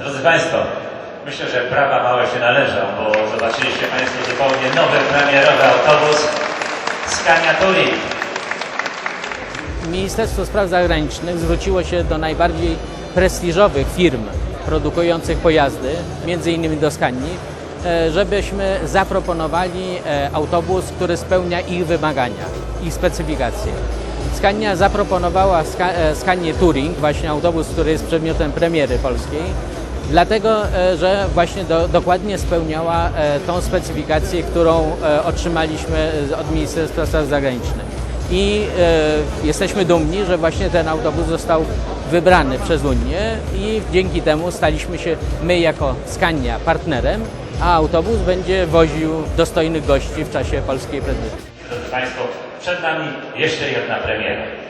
Drodzy Państwo, myślę, że prawa małe się należą, bo zobaczyliście Państwo zupełnie nowy premierowy autobus Scania Touring. Ministerstwo Spraw Zagranicznych zwróciło się do najbardziej prestiżowych firm produkujących pojazdy, między innymi do Scanii, e, żebyśmy zaproponowali e, autobus, który spełnia ich wymagania, ich specyfikacje. Scania zaproponowała Scanie e, Touring, właśnie autobus, który jest przedmiotem premiery polskiej, dlatego, e, że właśnie do, dokładnie spełniała e, tą specyfikację, którą e, otrzymaliśmy od Ministerstwa Spraw Zagranicznych. I jesteśmy dumni, że właśnie ten autobus został wybrany przez Unię i dzięki temu staliśmy się my jako Scania partnerem, a autobus będzie woził dostojnych gości w czasie polskiej prezydencji. Drodzy Państwo, przed nami jeszcze jedna premiera.